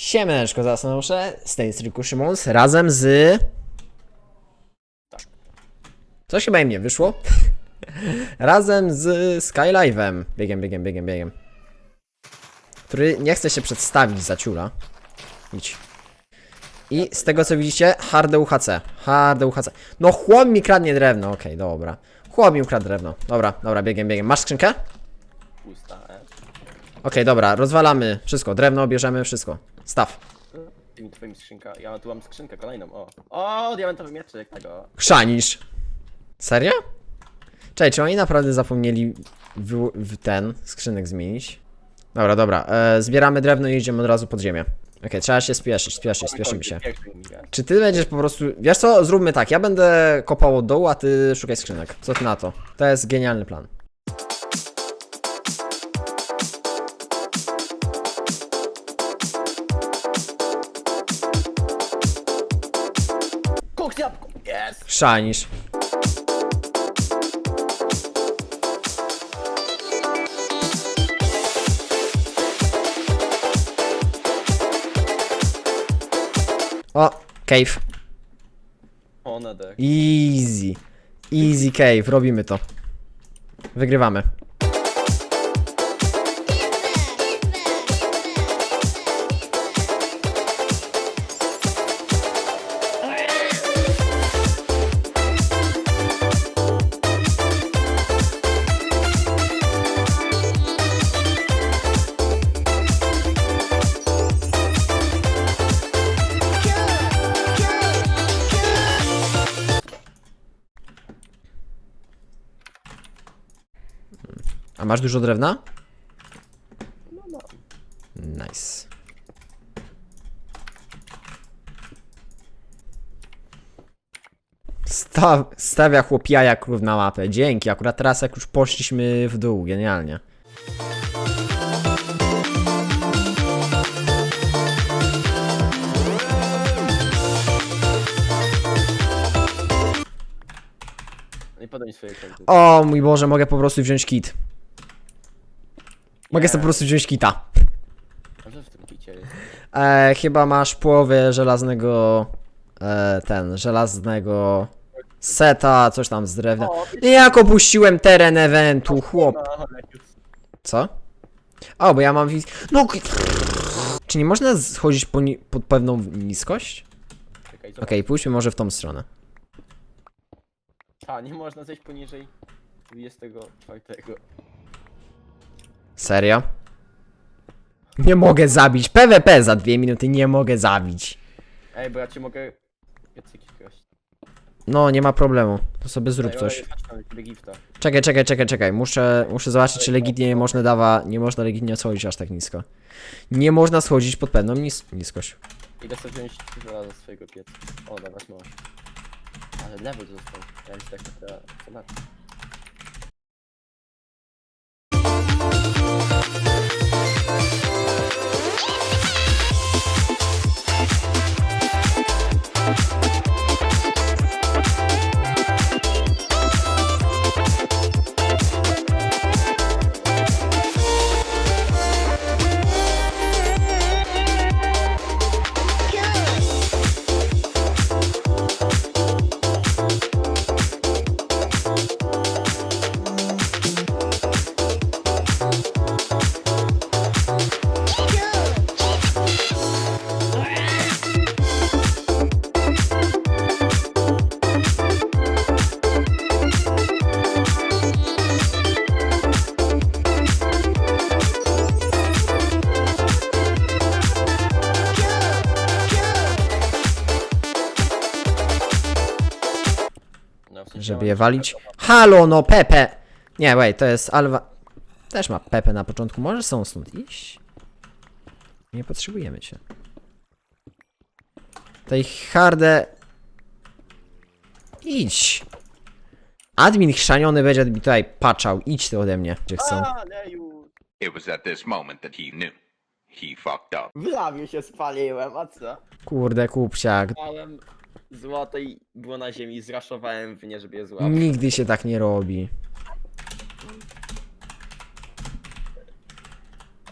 Siemaneczko, zasnoszę, z tej stryku Szymons, razem z... Coś chyba im nie wyszło. razem z Skylive'em. Biegiem, biegiem, biegiem, biegiem. Który nie chce się przedstawić za ciula. Idź. I z tego co widzicie, harde UHC. Harde UHC. No chłop mi kradnie drewno, okej, dobra. Chłop mi ukradł drewno. Dobra, dobra, biegiem, biegiem. Masz skrzynkę? Pusta, e? Okej, dobra, rozwalamy wszystko. Drewno bierzemy, wszystko. Staw. Tymi twoimi skrzynka. Ja tu mam skrzynkę kolejną, o. O, diamentowy mieczyk tego. Chrzanisz. Serio? Cześć, czy oni naprawdę zapomnieli w, w ten skrzynek zmienić? Dobra, dobra. E, zbieramy drewno i idziemy od razu pod ziemię. Okej, trzeba się spieszyć, spieszyć, spieszymy się. Czy ty będziesz po prostu... Wiesz co? Zróbmy tak, ja będę kopał od dołu, a ty szukaj skrzynek. Co ty na to? To jest genialny plan. Yes! Chrzanisz. O, cave. O, nadek. Easy. Easy cave, robimy to. Wygrywamy. A masz dużo drewna? No, no. Nice. Sta stawia chłop jaja krów na mapę. Dzięki, akurat teraz jak już poszliśmy w dół, genialnie. Nie podaj mi swojej konty. O mój Boże, mogę po prostu wziąć kit. Mogę sobie po prostu wziąć kita. A co w tym kicie jest? E, chyba masz połowę żelaznego. E, ten, żelaznego seta, coś tam z drewna. O, Jak opuściłem teren eventu, chłop. no, ale już. Co? O, bo ja mam wiz... No... k- Czy nie można schodzić po ni- pod pewną niskość? Czekaj, co? Okej, pójdźmy może w tą stronę. A, nie można zejść poniżej 24. Serio? Nie mogę zabić. PvP za dwie minuty nie mogę zabić. Ej, bo ja ci mogę... Piecyki. No, nie ma problemu. To sobie zrób coś. Czekaj, czekaj, czekaj, czekaj. Muszę, muszę zobaczyć, czy legitnie nie można dawa... Nie można legitnie schodzić aż tak nisko. Nie można schodzić pod pewną nis niskość. Idę sobie wziąć żelazo swojego pieca. O, dawać masz. Ale level został. Ja już tak na Żeby je walić. Halo, no Pepe! Nie, wait, to jest Alwa... Też ma Pepe na początku. Możesz są stąd iść? Nie potrzebujemy cię. Tej harde... Idź! Admin chrzaniony będzie mi tutaj patrzał. Idź ty ode mnie, gdzie chcą. It was at this moment that he knew. He fucked up. W lawie się spaliłem, a co? Kurde, kupciak. Małem złoto i było na ziemi, zraszowałem w nie, żeby je złapać. Nigdy się tak nie robi.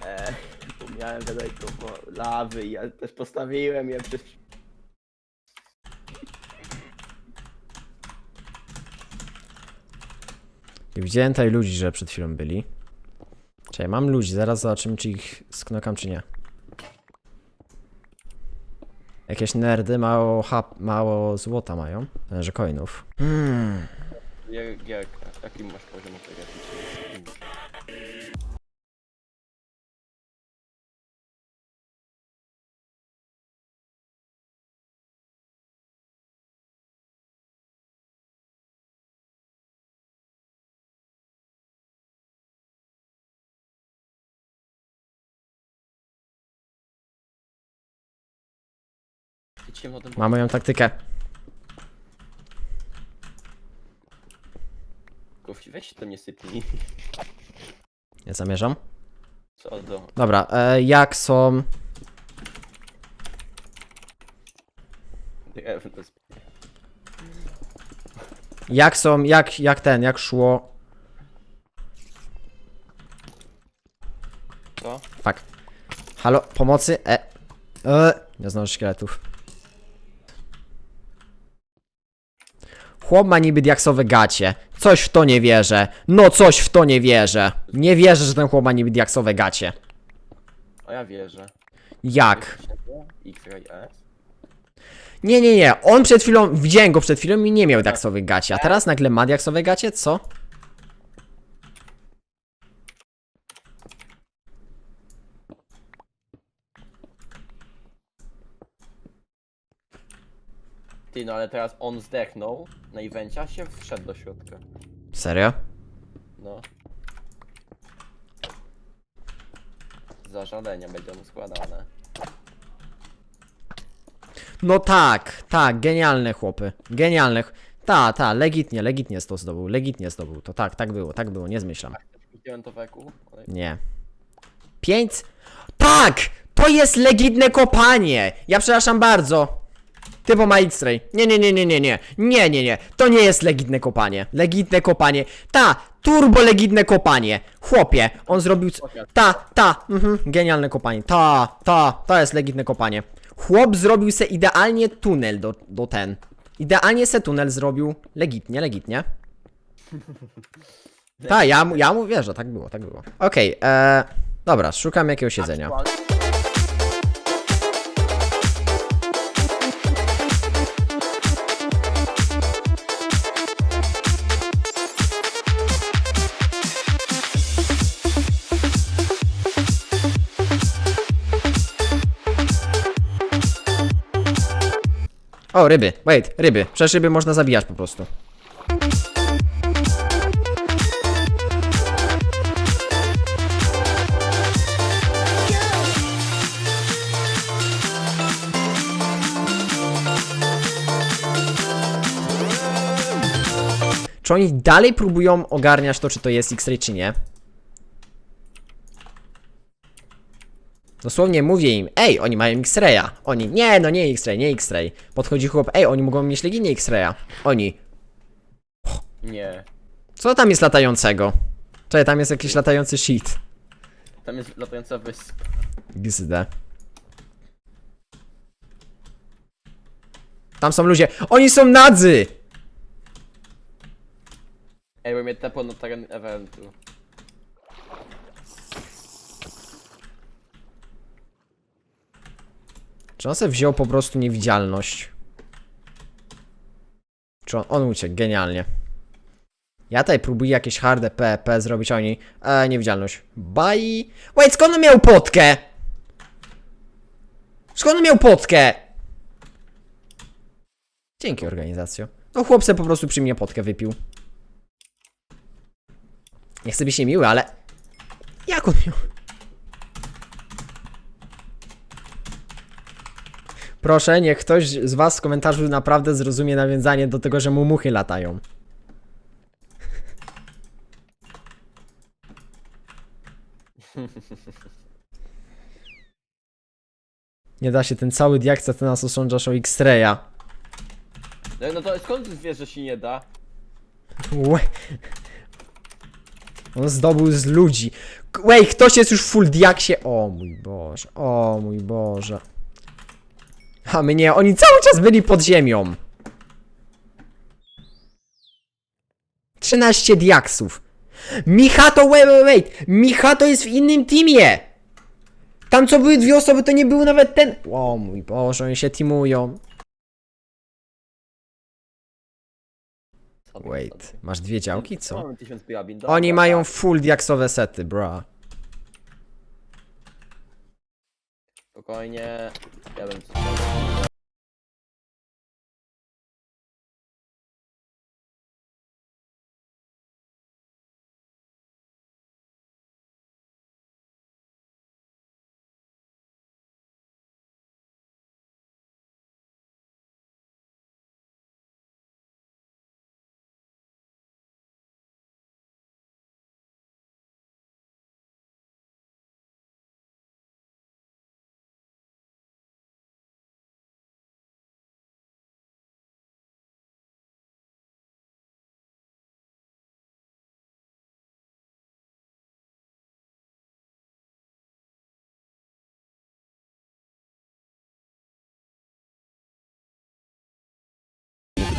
Eee, Miałem daleko bo lawy i ja też postawiłem je. I widziałem tutaj ludzi, że przed chwilą byli. Czekaj, mam ludzi, zaraz zobaczymy, czy ich sknokam, czy nie. Jakieś nerdy mało, hap, mało złota mają, e, że coinów. Hmm. Jak, jak, jaki masz poziom tego? Idźcie na ten Mam moją taktykę. Gość, weź to nie sypnij. Nie zamierzam. Co do... Dobra, e, jak są... Nie wiem, to jest... Jak są, jak, jak ten, jak szło... Co? Fuck. Halo, pomocy? E. e. Nie zdążę szkieletów. Chłop ma niby diaksowe gacie. Coś w to nie wierzę. No coś w to nie wierzę. Nie wierzę, że ten chłop ma niby diaksowe gacie. A ja wierzę. Jak? Y. Nie, nie, nie. On przed chwilą, widziałem go przed chwilą i nie miał diaksowych gacie. A teraz nagle ma diaksowe gacie? Co? Ty, no ale teraz on zdechnął na evencie, a się wszedł do środka. Serio? No. Zażalenia będą składane. No tak, tak, genialne chłopy. Genialne. ch- Ta, ta, legitnie, legitnie to zdobył, legitnie zdobył to. Tak, tak było, tak było, nie zmyślam. Widziałem to weku? ale- Nie. Pięć? Tak! To jest legitne kopanie! Ja przepraszam bardzo. Typo ma X-ray. Nie, nie, nie, nie, nie, nie. Nie, nie, nie. To nie jest legitne kopanie. Legitne kopanie. Ta, turbo legitne kopanie. Chłopie, on zrobił... c- Ta, ta, mhm, genialne kopanie. Ta, ta, to jest legitne kopanie. Chłop zrobił se idealnie tunel do, do ten. Idealnie se tunel zrobił. Legitnie, legitnie. Tak, ja, mu- ja mu wierzę, tak było, tak było. Okej, e, dobra, szukam jakiegoś jedzenia. O, ryby, wait, ryby. Przecież ryby można zabijać po prostu. Czy oni dalej próbują ogarniać to, czy to jest X-Ray, czy nie? Dosłownie mówię im, ej, oni mają X-Raya. Oni, nie, no nie X-Ray, nie X-Ray. Podchodzi chłop, ej, oni mogą mieć legitnie X-Raya. Oni, Nie. co tam jest latającego? Czekaj, tam jest jakiś latający shit. Tam jest latająca wyspa. XD. Tam są ludzie. Oni są nadzy! Ej, bo mnie tepło na teren eventu. Czy on sobie wziął po prostu niewidzialność? Czy on, on uciekł? Genialnie. Ja tutaj próbuję jakieś harde PP zrobić, a oni... E, niewidzialność. Bye! Wait, skąd on miał potkę? Skąd on miał potkę? Dzięki organizacjo. No chłopce po prostu przy mnie potkę wypił. Nie chcę być niemiły, ale... Jak on miał... Proszę, niech ktoś z was w komentarzu naprawdę zrozumie nawiązanie do tego, że mu muchy latają. Nie da się, ten cały diak, co ty nas osądzasz o X-Raya. No, no to skąd ty wiesz, że się nie da? Łe. On zdobył z ludzi. K- Wej, ktoś jest już w full diaksie. O mój Boże, o mój Boże. A mnie, oni cały czas byli pod ziemią. 13 diaksów. Micha to, wait, wait, wait. Micha to jest w innym teamie. Tam co były dwie osoby, to nie był nawet ten. O mój Boże, oni się teamują. Wait, masz dwie działki, co? Mamy 1000 piabin. Oni mają full diaksowe sety, bra. Spokojnie. Ja coś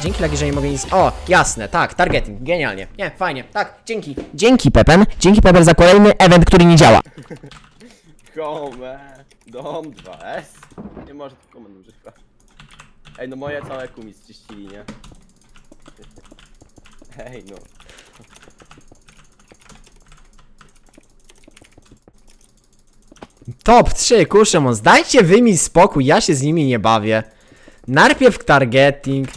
Dzięki Lagi, że nie mogę nic... O, jasne, tak, targeting, genialnie. Nie, fajnie, tak, dzięki. Dzięki Pepen, dzięki Pepen za kolejny event, który nie działa. Kome, dom 2S. Nie może tu komend użyć. Ej, no moje całe kumi zczyścili, nie? Ej, no. Top 3, Kuszemon, zdajcie wy mi spokój, ja się z nimi nie bawię. Najpierw targeting,